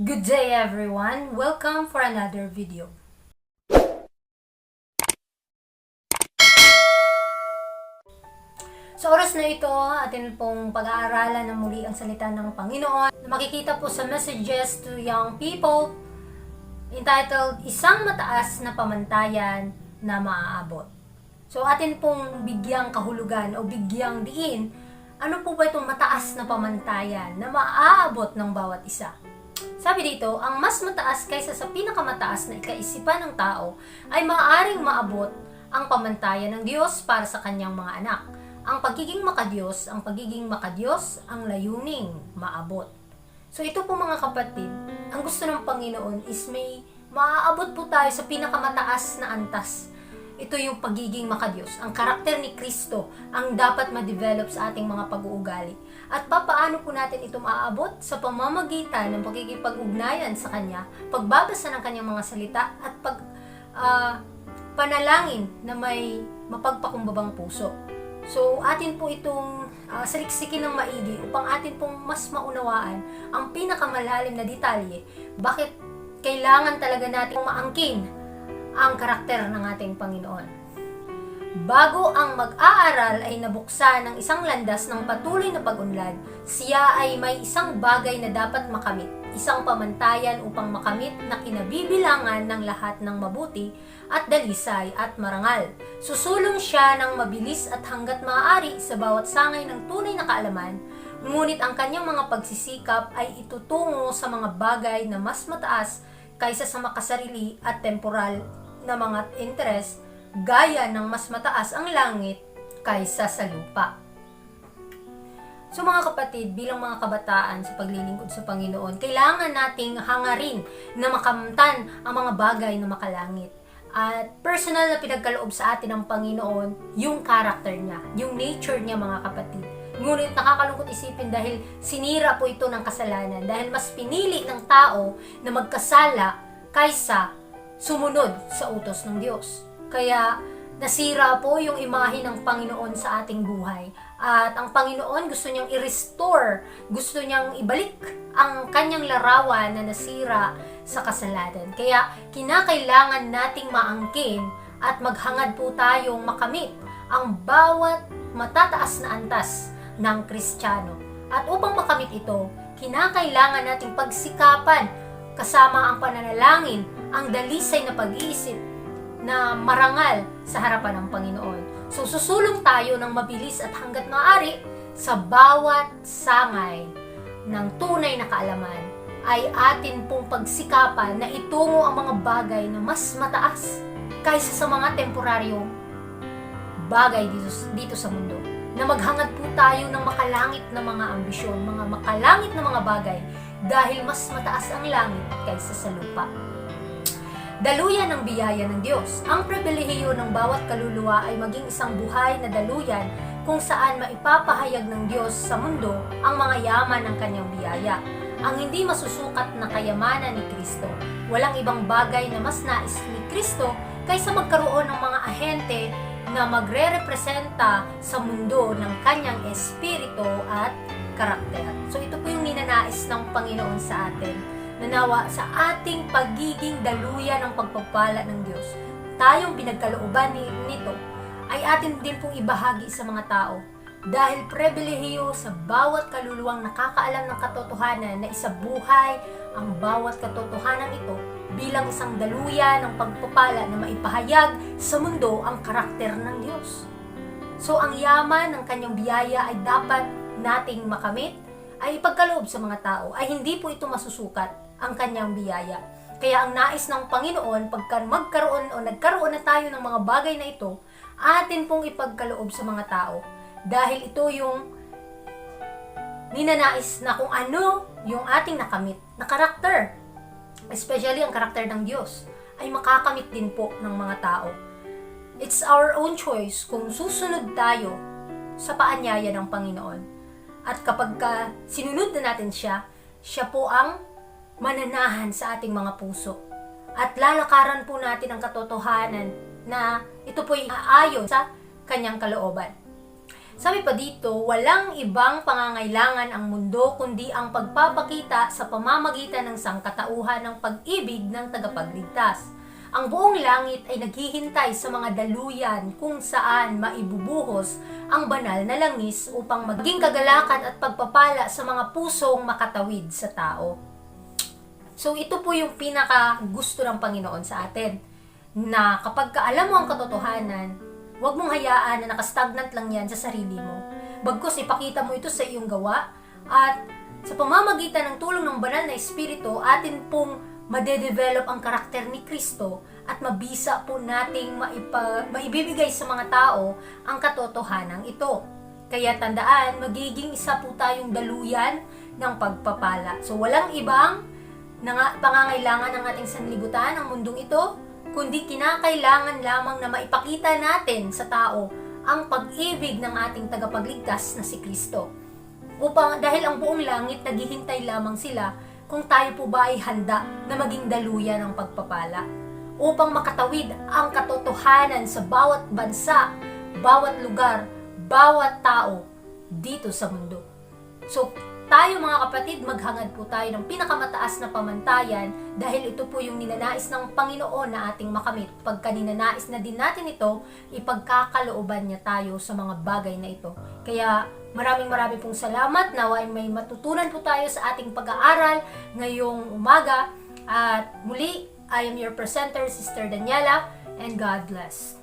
Good day everyone! Welcome for another video. Sa oras na ito, atin pong pag-aaralan ng muli ang salita ng Panginoon na makikita po sa Messages to Young People entitled Isang Mataas na Pamantayan na Maaabot. So atin pong bigyang kahulugan o bigyang diin ano po ba itong mataas na pamantayan na maaabot ng bawat isa? Sabi dito, ang mas mataas kaysa sa pinakamataas na ikaisipan ng tao ay maaaring maabot ang pamantayan ng Diyos para sa kanyang mga anak. Ang pagiging makadiyos, ang pagiging makadiyos, ang layuning maabot. So ito po mga kapatid, ang gusto ng Panginoon is may maaabot po tayo sa pinakamataas na antas. Ito yung pagiging makadiyos, ang karakter ni Kristo ang dapat ma-develop sa ating mga pag-uugali. At papaano po natin ito maaabot? Sa pamamagitan ng pagkikipag-ugnayan sa Kanya, pagbabasa ng Kanyang mga salita, at pag ah, panalangin na may mapagpakumbabang puso. So, atin po itong ah, saliksikin ng maigi upang atin pong mas maunawaan ang pinakamalalim na detalye. Bakit kailangan talaga nating maangkin ang karakter ng ating Panginoon. Bago ang mag-aaral ay nabuksan ng isang landas ng patuloy na pag-unlad, siya ay may isang bagay na dapat makamit, isang pamantayan upang makamit na kinabibilangan ng lahat ng mabuti at dalisay at marangal. Susulong siya ng mabilis at hanggat maaari sa bawat sangay ng tunay na kaalaman, ngunit ang kanyang mga pagsisikap ay itutungo sa mga bagay na mas mataas kaysa sa makasarili at temporal na mga interes gaya ng mas mataas ang langit kaysa sa lupa. So mga kapatid, bilang mga kabataan sa paglilingkod sa Panginoon, kailangan nating hangarin na makamtan ang mga bagay na makalangit. At personal na pinagkaloob sa atin ng Panginoon, yung character niya, yung nature niya mga kapatid. Ngunit nakakalungkot isipin dahil sinira po ito ng kasalanan. Dahil mas pinili ng tao na magkasala kaysa sumunod sa utos ng Diyos. Kaya nasira po yung imahe ng Panginoon sa ating buhay. At ang Panginoon gusto niyang i-restore, gusto niyang ibalik ang kanyang larawan na nasira sa kasalanan. Kaya kinakailangan nating maangkin at maghangad po tayong makamit ang bawat matataas na antas ng Kristiyano. At upang makamit ito, kinakailangan nating pagsikapan kasama ang pananalangin, ang dalisay na pag-iisip na marangal sa harapan ng Panginoon. So susulong tayo ng mabilis at hanggat maaari sa bawat sangay ng tunay na kaalaman ay atin pong pagsikapan na itungo ang mga bagay na mas mataas kaysa sa mga temporaryong bagay dito, dito sa mundo. Na maghangad po tayo ng makalangit na mga ambisyon, mga makalangit na mga bagay dahil mas mataas ang langit kaysa sa lupa. Daluyan ng biyaya ng Diyos. Ang pribilehiyo ng bawat kaluluwa ay maging isang buhay na daluyan kung saan maipapahayag ng Diyos sa mundo ang mga yaman ng kanyang biyaya. Ang hindi masusukat na kayamanan ni Kristo. Walang ibang bagay na mas nais ni Kristo kaysa magkaroon ng mga ahente na magre-representa sa mundo ng kanyang espiritu at karakter. So ito po yung ninanais ng Panginoon sa atin nanawa sa ating pagiging daluyan ng pagpapala ng Diyos. Tayong pinagkalooban ni, nito ay atin din pong ibahagi sa mga tao dahil pribilehiyo sa bawat kaluluwang nakakaalam ng katotohanan na isabuhay ang bawat katotohanan ito bilang isang daluyan ng pagpapala na maipahayag sa mundo ang karakter ng Diyos. So ang yaman ng kanyang biyaya ay dapat nating makamit ay ipagkaloob sa mga tao ay hindi po ito masusukat ang kanyang biyaya. Kaya ang nais ng Panginoon, pagka magkaroon o nagkaroon na tayo ng mga bagay na ito, atin pong ipagkaloob sa mga tao. Dahil ito yung ninanais na kung ano yung ating nakamit na karakter. Especially ang karakter ng Diyos ay makakamit din po ng mga tao. It's our own choice kung susunod tayo sa paanyaya ng Panginoon. At kapag ka sinunod na natin siya, siya po ang mananahan sa ating mga puso. At lalakaran po natin ang katotohanan na ito po'y aayon sa kanyang kalooban. Sabi pa dito, walang ibang pangangailangan ang mundo kundi ang pagpapakita sa pamamagitan ng sangkatauhan ng pag-ibig ng tagapagligtas. Ang buong langit ay naghihintay sa mga daluyan kung saan maibubuhos ang banal na langis upang maging kagalakan at pagpapala sa mga pusong makatawid sa tao. So ito po yung pinaka gusto ng Panginoon sa atin. Na kapag ka alam mo ang katotohanan, huwag mong hayaan na nakastagnant lang yan sa sarili mo. Bagkus ipakita mo ito sa iyong gawa at sa pamamagitan ng tulong ng banal na espiritu, atin pong madedevelop ang karakter ni Kristo at mabisa po nating maipa, maibibigay sa mga tao ang katotohanan ito. Kaya tandaan, magiging isa po tayong daluyan ng pagpapala. So walang ibang na pangangailangan ng ating sanlibutan, ang mundong ito, kundi kinakailangan lamang na maipakita natin sa tao ang pag-ibig ng ating tagapagligtas na si Kristo. Upang dahil ang buong langit naghihintay lamang sila kung tayo po ba ay handa na maging daluyan ng pagpapala upang makatawid ang katotohanan sa bawat bansa, bawat lugar, bawat tao dito sa mundo. So, tayo mga kapatid, maghangad po tayo ng pinakamataas na pamantayan dahil ito po yung ninanais ng Panginoon na ating makamit. Pagka ninanais na din natin ito, ipagkakalooban niya tayo sa mga bagay na ito. Kaya maraming maraming pong salamat. Nawa ay may matutunan po tayo sa ating pag-aaral ngayong umaga. At muli, I am your presenter, Sister Daniela, and God bless.